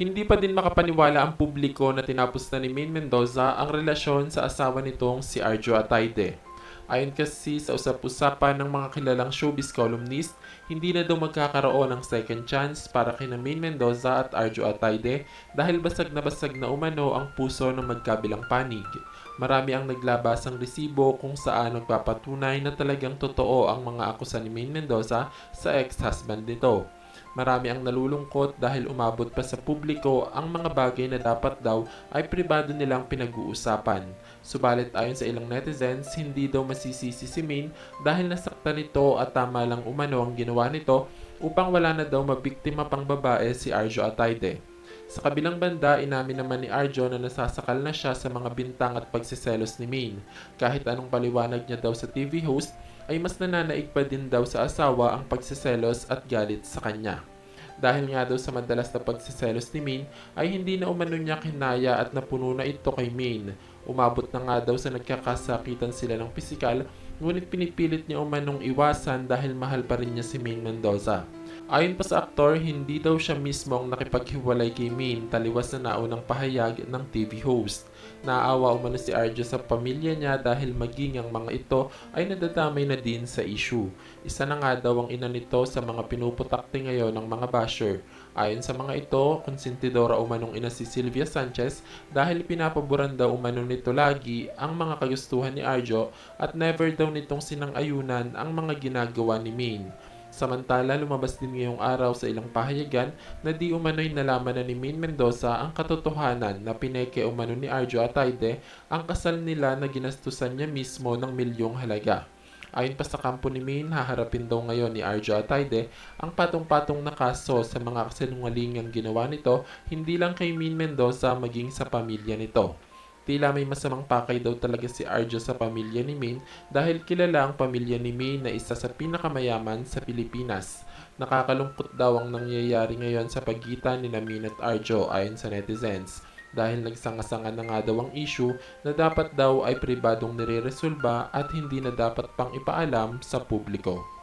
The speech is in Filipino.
Hindi pa din makapaniwala ang publiko na tinapos na ni Maine Mendoza ang relasyon sa asawa nitong si Arjo Atayde. Ayon kasi sa usap-usapan ng mga kilalang showbiz columnist, hindi na daw magkakaroon ng second chance para kina Maine Mendoza at Arjo Atayde dahil basag na basag na umano ang puso ng magkabilang panig. Marami ang naglabasang resibo kung saan nagpapatunay na talagang totoo ang mga akusa ni Maine Mendoza sa ex-husband nito. Marami ang nalulungkot dahil umabot pa sa publiko ang mga bagay na dapat daw ay pribado nilang pinag-uusapan. Subalit ayon sa ilang netizens, hindi daw masisisi si Maine dahil nasaktan nito at tama lang umano ang ginawa nito upang wala na daw mabiktima pang babae si Arjo Atayde. Sa kabilang banda, inamin naman ni Arjo na nasasakal na siya sa mga bintang at pagsiselos ni Maine. Kahit anong paliwanag niya daw sa TV host, ay mas nananaig pa din daw sa asawa ang pagsiselos at galit sa kanya. Dahil nga daw sa madalas na pagsiselos ni Maine, ay hindi na umano niya kinaya at napuno na ito kay Maine. Umabot na nga daw sa nagkakasakitan sila ng pisikal, ngunit pinipilit niya umanong iwasan dahil mahal pa rin niya si Maine Mendoza. Ayon pa sa aktor, hindi daw siya mismo ang nakipaghiwalay kay Maine taliwas na naunang pahayag ng TV host. Naawa umano si Arjo sa pamilya niya dahil maging ang mga ito ay nadadamay na din sa issue. Isa na nga daw ang ina nito sa mga pinuputakti ngayon ng mga basher. Ayon sa mga ito, konsentidora umanong ina si Sylvia Sanchez dahil pinapaboran daw umano nito lagi ang mga kagustuhan ni Arjo at never daw nitong sinang-ayunan ang mga ginagawa ni Maine. Samantala, lumabas din ngayong araw sa ilang pahayagan na di umano'y nalaman na ni Maine Mendoza ang katotohanan na pineke umano ni Arjo Atayde ang kasal nila na ginastusan niya mismo ng milyong halaga. Ayon pa sa kampo ni Maine, haharapin daw ngayon ni Arjo Atayde ang patong-patong na kaso sa mga kasinungalingang ginawa nito hindi lang kay Maine Mendoza maging sa pamilya nito. Tila may masamang pakay daw talaga si Arjo sa pamilya ni Maine dahil kilala ang pamilya ni Maine na isa sa pinakamayaman sa Pilipinas. Nakakalungkot daw ang nangyayari ngayon sa pagitan ni Maine at Arjo ayon sa netizens dahil nagsanga-sanga na nga daw ang issue na dapat daw ay pribadong nire-resolba at hindi na dapat pang ipaalam sa publiko.